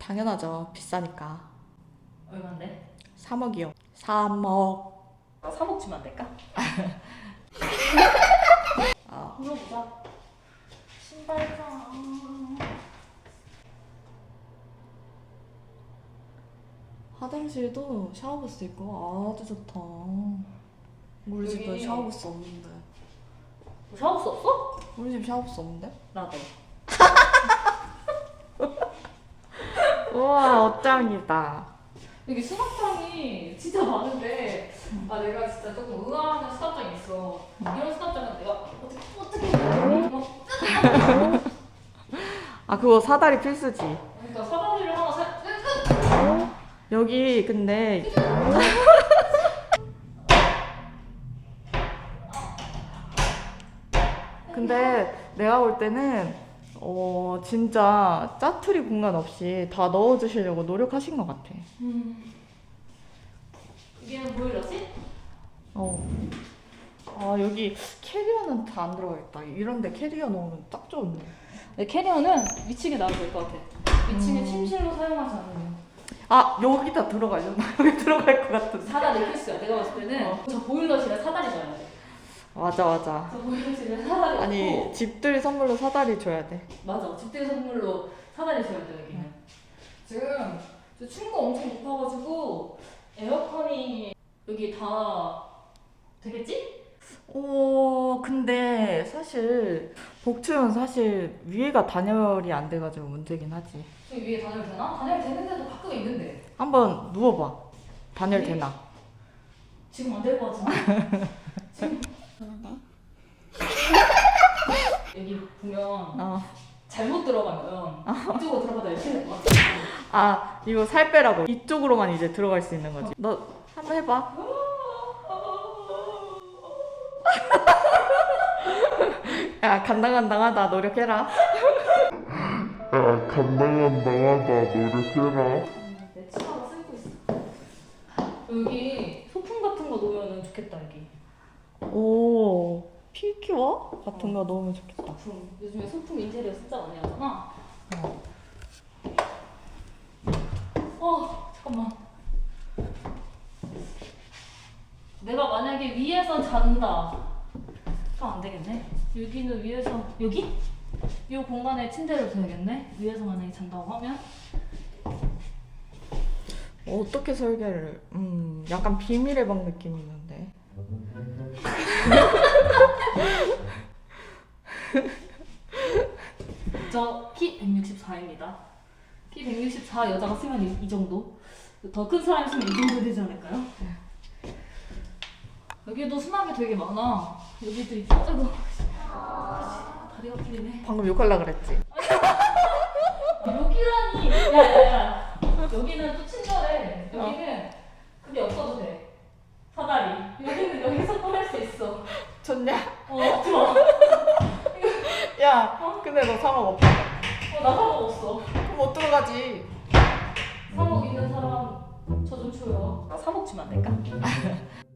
당연하죠. 비싸니까. 얼마인데? 3억이요. 3억. 나 3억 주면 안 될까? 아, 불러보자. 신발장. 화장실도 샤워부스 있고 아주 좋다. 우리 집에 여기- 샤워부스 없는데. 뭐 샤워스 없어? 우리 집 샤워부스 없는데? 나도. 옷장이다. 여기 수납장이 진짜 많은데 아 내가 진짜 조금 의아하는 수납장이 있어. 이런 수납장은 내가 어떻게 어떻게 막 아, 그거 사다리 필수지. 그러니까 사다리를 하나 사. 여기 근데 근데 내가 볼 때는 어 진짜 짜투리 공간 없이 다 넣어주시려고 노력하신 것 같아. 음. 이게 보일러지? 어. 아 여기 캐리어는 다 안 들어가겠다. 이런데 캐리어 넣으면 딱 좋은데. 내 캐리어는 위층에 놔도 될 것 같아. 위층에 음. 침실로 사용하지 않으면 아 여기다 들어가려나? 여기 들어갈 것 같은데. 사다리 필수야. 내가 봤을 때는 어. 저 보일러실에 사다리 넣어야 돼. 맞아 맞아. 저 보일러실에 사다리 아니 넣고 집들이 선물로 사다리 줘야 돼. 맞아. 집들 선물로 사다리 줘야 돼 여기는. 지금 저 층고 엄청 높아가지고 에어컨이 여기 다 되겠지? 어 근데 사실 복층은 사실 위에가 단열이 안 돼가지고 문제긴 하지. 저기 위에 단열 되나? 단열 되는데도 가끔 있는데 한번 누워봐. 단열 네? 되나? 지금 안 될 것 같은데. 지금 여기 보면 어. 잘못 들어가면 이쪽으로 들어가다 이렇게 같아. 아 이거 살 빼라고 이쪽으로만 이제 들어갈 수 있는 거지. 너 한번 해봐. 야 간당간당하다 노력해라. 야, 간당간당하다, 노력해라. 내 치마가 쓸고 있어. 여기 소품 같은 거 놓으면 좋겠다 여기. 오 필키워 같은 거 넣으면 좋겠다. 소품. 요즘에 소품 인테리어 진짜 많이 하잖아. 어. 어 잠깐만. 내가 만약에 위에서 잔다. 그럼 안 되겠네. 여기는 위에서 여기? 이 공간에 침대를 둬야겠네. 위에서 만약에 잔다고 하면 어떻게 설계를? 음 약간 비밀의 방 느낌 있는데. 저 키 164입니다. 키 164 여자가 쓰면 이, 이 정도. 더 큰 사람이 쓰면 이 정도 되지 않을까요? 여기도 수납이 되게 많아. 여기도 이쪽도 다리가 풀리네. 방금 욕할라 그랬지. 여기라니. 야야야. 여기는 또 친절해. 여기는 그게 없어도 돼. 사다리. 여기는 여기서 꺼낼 수 있어. 좋냐? 어 좋아. 야 근데 너 3억 없다. 어나 상관 없어. 그럼 못 들어가지. 3억 있는 사람 저 좀 줘요. 나 3억 주면 안 될까?